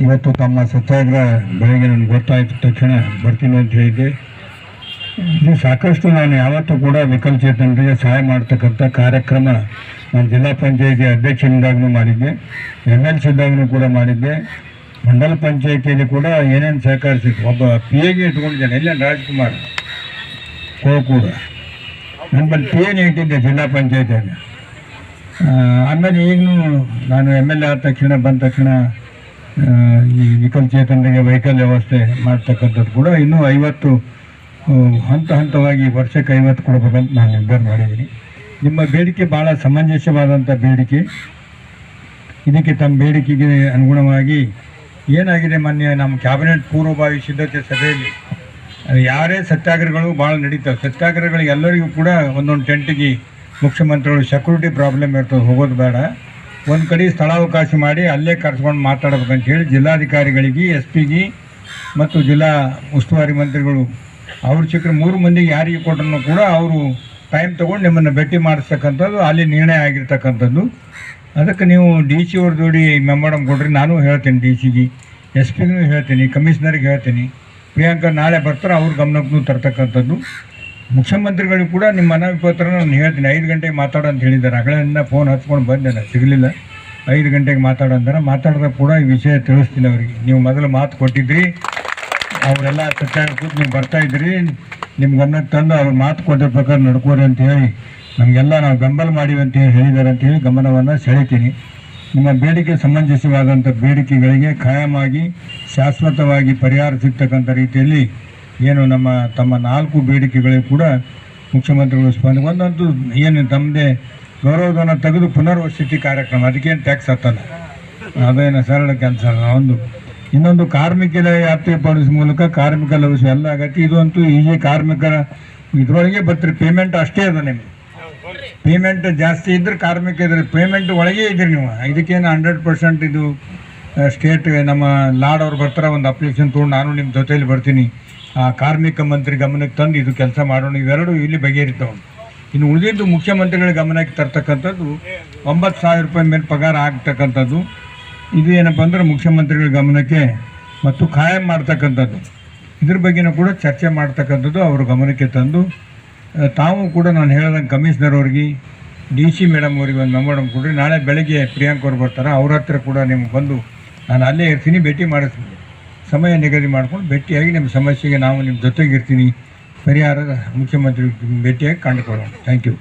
ಇವತ್ತು ತಮ್ಮ ಸತ್ಯಾಗ್ರಹ ಬೆಳಗ್ಗೆ ನನಗೆ ಗೊತ್ತಾಯ್ತ, ತಕ್ಷಣ ಬರ್ತೀನಿ ಅಂತ ಹೇಳಿದ್ದೆ. ಇಲ್ಲಿ ಸಾಕಷ್ಟು ನಾನು ಯಾವತ್ತೂ ಕೂಡ ವಿಕಲಚೇತನರಿಗೆ ಸಹಾಯ ಮಾಡ್ತಕ್ಕಂಥ ಕಾರ್ಯಕ್ರಮ ನಾನು ಜಿಲ್ಲಾ ಪಂಚಾಯಿತಿ ಅಧ್ಯಕ್ಷನಿಂದಾಗೂ ಮಾಡಿದ್ದೆ ಎಂ ಎಲ್ ಸಿದ್ದಾಗೂ ಕೂಡ ಮಾಡಿದ್ದೆ. ಮಂಡಲ ಪಂಚಾಯಿತಿಯಲ್ಲಿ ಕೂಡ ಏನೇನು ಸಹಕರಿಸಿತ್ತು ಒಬ್ಬ ಪಿ ಎಗೆ ಇಟ್ಕೊಂಡಿದ್ದಾನೆ, ಎಲ್ಲ ರಾಜ್ಕುಮಾರ್. ಕೋ ಕೂಡ. ನನ್ನ ಬಳಿ ಪಿ ಎನ್ ಇಟ್ಟಿದ್ದೆ ಜಿಲ್ಲಾ ಪಂಚಾಯತಿಯಾಗ ಆಮೇಲೆ ಈಗಲೂ ನಾನು ಎಂ ಎಲ್ ಎ ಆದ ತಕ್ಷಣ, ಬಂದ ತಕ್ಷಣ ಈ ವಿಕಲಚೇತನರಿಗೆ ವೆಹಿಕಲ್ ವ್ಯವಸ್ಥೆ ಮಾಡ್ತಕ್ಕಂಥದ್ದು ಕೂಡ ಇನ್ನೂ ಐವತ್ತು ಹಂತ ಹಂತವಾಗಿ ವರ್ಷಕ್ಕೆ ಐವತ್ತು ಕೊಡಬೇಕಂತ ನಾನು ನಿರ್ಧಾರ ಮಾಡಿದ್ದೀನಿ. ನಿಮ್ಮ ಬೇಡಿಕೆ ಭಾಳ ಸಮಂಜಸವಾದಂಥ ಬೇಡಿಕೆ. ಇದಕ್ಕೆ ತಮ್ಮ ಬೇಡಿಕೆಗೆ ಅನುಗುಣವಾಗಿ ಏನಾಗಿದೆ ಮೊನ್ನೆ ನಮ್ಮ ಕ್ಯಾಬಿನೆಟ್ ಪೂರ್ವಭಾವಿ ಸಿದ್ಧತೆ ಸಭೆಯಲ್ಲಿ ಯಾರೇ ಸತ್ಯಾಗ್ರಹಗಳು ಭಾಳ ನಡೀತಾವೆ. ಸತ್ಯಾಗ್ರಹಗಳಿಗೆ ಎಲ್ಲರಿಗೂ ಕೂಡ ಒಂದೊಂದು ಟೆಂಟಿಗೆ ಮುಖ್ಯಮಂತ್ರಿಗಳು ಸೆಕ್ಯೂರಿಟಿ ಪ್ರಾಬ್ಲಮ್ ಇರ್ತದೆ, ಹೋಗೋದು ಬೇಡ. ಒಂದು ಕಡೆ ಸ್ಥಳಾವಕಾಶ ಮಾಡಿ ಅಲ್ಲೇ ಕರೆಸ್ಕೊಂಡು ಮಾತಾಡ್ಬೇಕಂತ ಹೇಳಿ ಜಿಲ್ಲಾಧಿಕಾರಿಗಳಿಗೆ ಎಸ್ ಪಿಗೆ ಮತ್ತು ಜಿಲ್ಲಾ ಉಸ್ತುವಾರಿ ಮಂತ್ರಿಗಳು ಅವ್ರ ಸಿಕ್ಕರೆ ಮೂರು ಮಂದಿಗೆ ಯಾರಿಗೆ ಕೊಟ್ಟರು ಕೂಡ ಅವರು ಟೈಮ್ ತೊಗೊಂಡು ನಿಮ್ಮನ್ನು ಭೇಟಿ ಮಾಡಿಸ್ತಕ್ಕಂಥದ್ದು ಅಲ್ಲಿ ನಿರ್ಣಯ ಆಗಿರ್ತಕ್ಕಂಥದ್ದು. ಅದಕ್ಕೆ ನೀವು ಡಿ ಸಿ ಅವ್ರ ಜೋಡಿ ಮೆಮೊರಮ್ ಕೊಡ್ರಿ ನಾನು ಹೇಳ್ತೀನಿ ಡಿ ಸಿಗೆ ಎಸ್ ಪಿಗೂ ಹೇಳ್ತೀನಿ ಕಮಿಷನರ್ಗೆ ಹೇಳ್ತೀನಿ. ಪ್ರಿಯಾಂಕಾ ನಾಳೆ ಬರ್ತಾರೆ, ಅವ್ರ ಗಮನಕ್ಕೂ ತರ್ತಕ್ಕಂಥದ್ದು. ಮುಖ್ಯಮಂತ್ರಿಗಳಿಗೂ ಕೂಡ ನಿಮ್ಮ ಮನವಿ ಪತ್ರ ನಾನು ಹೇಳ್ತೀನಿ. ಐದು ಗಂಟೆಗೆ ಮಾತಾಡೋ ಅಂತ ಹೇಳಿದ್ದಾರೆ. ಅಗಳಿಂದ ಫೋನ್ ಹಚ್ಕೊಂಡು ಬಂದೆ ನಾನು. ಸಿಗಲಿಲ್ಲ. ಐದು ಗಂಟೆಗೆ ಮಾತಾಡೋ ಅಂತಾರೆ ಮಾತಾಡಿದಾಗ ಕೂಡ ಈ ವಿಷಯ ತಿಳಿಸ್ತೀನಿ ಅವರಿಗೆ. ನೀವು ಮೊದಲು ಮಾತು ಕೊಟ್ಟಿದ್ರಿ. ಅವರೆಲ್ಲ ಸತ್ಯಾಗ ಕೂತು ನೀವು ಬರ್ತಾ ಇದ್ರಿ. ನಿಮ್ಮ ಗಮನಕ್ಕೆ ತಂದು ಅವ್ರು ಮಾತು ಕೊಟ್ಟಿರೋ ಪ್ರಕಾರ ನಡ್ಕೋರಿ ಅಂತ ಹೇಳಿ, ನಮಗೆಲ್ಲ ನಾವು ಬೆಂಬಲ ಮಾಡಿವಿ ಅಂತ ಹೇಳಿ ಹೇಳಿದ್ದಾರೆ ಅಂತ ಹೇಳಿ ಗಮನವನ್ನು ಸೆಳಿತೀನಿ. ನಿಮ್ಮ ಬೇಡಿಕೆ ಸಮಂಜಸವಾದಂಥ ಬೇಡಿಕೆಗಳಿಗೆ ಖಾಯಮಾಗಿ ಶಾಶ್ವತವಾಗಿ ಪರಿಹಾರ ಸಿಗ್ತಕ್ಕಂಥ ರೀತಿಯಲ್ಲಿ ಏನು ನಮ್ಮ ತಮ್ಮ ನಾಲ್ಕು ಬೇಡಿಕೆಗಳಿಗೆ ಕೂಡ ಮುಖ್ಯಮಂತ್ರಿಗಳು ಸ್ಪಂದ ಒಂದಂತೂ ಏನು ತಮ್ಮದೇ ಗೌರವಧನ ತೆಗೆದು ಪುನರ್ವಸತಿ ಕಾರ್ಯಕ್ರಮ, ಅದಕ್ಕೇನು ಟ್ಯಾಕ್ಸ್ ಹತ್ತಲ್ಲ. ಅದೇನು ಸರಳ ಕೆಲಸ ಒಂದು. ಇನ್ನೊಂದು ಕಾರ್ಮಿಕ ವ್ಯಾಪ್ತಿ ಪಡಿಸುವ ಮೂಲಕ ಕಾರ್ಮಿಕ ಲಭಿಸುವ ಎಲ್ಲ ಆಗತ್ತೆ ಇದಂತೂ ಈಜಿ ಕಾರ್ಮಿಕರ ಇದ್ರೊಳಗೆ ಬರ್ತೀರಿ ಪೇಮೆಂಟ್ ಅಷ್ಟೇ ಅದ ನಿಮಗೆ. ಪೇಮೆಂಟ್ ಜಾಸ್ತಿ ಇದ್ರೆ ಕಾರ್ಮಿಕ ಇದ್ರೆ ಪೇಮೆಂಟ್ ಒಳಗೆ ಇದ್ರಿ ನೀವು. ಇದಕ್ಕೇನು ಹಂಡ್ರೆಡ್ ಪರ್ಸೆಂಟ್ ಇದು ಸ್ಟೇಟ್ ನಮ್ಮ ಲಾಡ್ ಅವ್ರು ಬರ್ತಾರೆ, ಒಂದು ಅಪ್ಲಿಕೇಶನ್ ತೊಗೊಂಡು ನಾನು ನಿಮ್ಮ ಜೊತೆಯಲ್ಲಿ ಬರ್ತೀನಿ. ಕಾರ್ಮಿಕ ಮಂತ್ರಿ ಗಮನಕ್ಕೆ ತಂದು ಇದು ಕೆಲಸ ಮಾಡೋಣ, ಇವೆರಡು ಇಲ್ಲಿ ಬಗೆಹರಿತಾವೆ. ಇನ್ನು ಉಳಿದಿದ್ದು ಮುಖ್ಯಮಂತ್ರಿಗಳ ಗಮನಕ್ಕೆ ತರ್ತಕ್ಕಂಥದ್ದು ಒಂಬತ್ತು ಸಾವಿರ ರೂಪಾಯಿ ಮೇಲೆ ಪಗಾರ ಆಗ್ತಕ್ಕಂಥದ್ದು. ಇದು ಏನಪ್ಪ ಅಂದ್ರೆ ಮುಖ್ಯಮಂತ್ರಿಗಳ ಗಮನಕ್ಕೆ ಮತ್ತು ಖಾಯಂ ಮಾಡ್ತಕ್ಕಂಥದ್ದು. ಇದ್ರ ಬಗ್ಗೆನೂ ಕೂಡ ಚರ್ಚೆ ಮಾಡ್ತಕ್ಕಂಥದ್ದು ಅವ್ರ ಗಮನಕ್ಕೆ ತಂದು. ತಾವು ಕೂಡ ನಾನು ಹೇಳಿದಂಗೆ ಕಮಿಷನರ್ ಅವ್ರಿಗೆ, ಡಿ ಸಿ ಮೇಡಮ್ ಅವ್ರಿಗೆ ಒಂದು ಮೆಮೋಡಮ್ ಕೊಡ್ರಿ. ನಾಳೆ ಬೆಳಗ್ಗೆ ಪ್ರಿಯಾಂಕ್ ಅವ್ರು ಬರ್ತಾರೆ, ಅವ್ರ ಹತ್ರ ಕೂಡ ನಿಮ್ಗೆ ಬಂದು ನಾನು ಅಲ್ಲೇ ಇರ್ತೀನಿ, ಭೇಟಿ ಮಾಡಿಸ್ತೀನಿ. ಸಮಯ ನಿಗದಿ ಮಾಡಿಕೊಂಡು ಭೇಟಿಯಾಗಿ ನಿಮ್ಮ ಸಮಸ್ಯೆಗೆ ನಾವು ನಿಮ್ಮ ಜೊತೆಗೆ ಇರ್ತೀನಿ ಪರಿಹಾರ ಮುಖ್ಯಮಂತ್ರಿ ಭೇಟಿಯಾಗಿ ಕಂಡುಕೊಳ್ಳೋಣ ಥ್ಯಾಂಕ್ ಯು